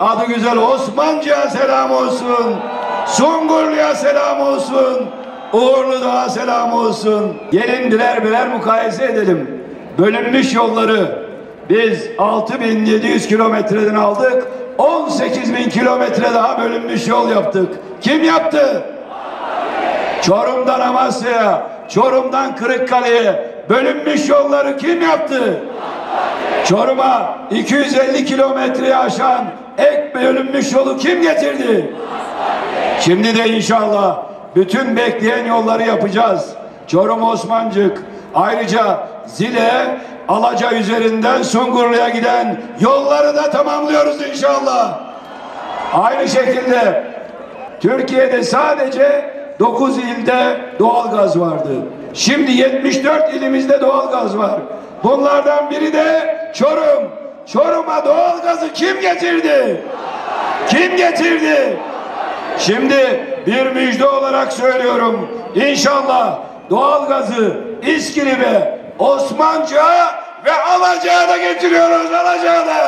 Adı güzel Osmanlıca selam olsun. Sungurlu'ya selam olsun. Uğurlu Dağa selam olsun. Gelin birer birer mukayese edelim. Bölünmüş yolları biz 6700 kilometreden aldık. 18 bin kilometre daha bölünmüş yol yaptık. Kim yaptı? Çorum'dan Amasya'ya, Çorum'dan Kırıkkale'ye bölünmüş yolları kim yaptı? Çorum'a 250 kilometreyi aşan ek bölünmüş yolu kim getirdi? Şimdi de inşallah bütün bekleyen yolları yapacağız. Çorum Osmancık, ayrıca Zile, Alaca üzerinden Sungurlu'ya giden yolları da tamamlıyoruz inşallah. Aynı şekilde Türkiye'de sadece 9 ilde doğalgaz vardı. Şimdi 74 ilimizde doğalgaz var. Bunlardan biri de Çorum. Çorum'a doğalgazı kim getirdi? Kim getirdi? Şimdi bir müjde olarak söylüyorum. İnşallah doğalgazı İskilip'e, Osmanlıca ve Alaca'ya getiriyoruz Alaca'ya da.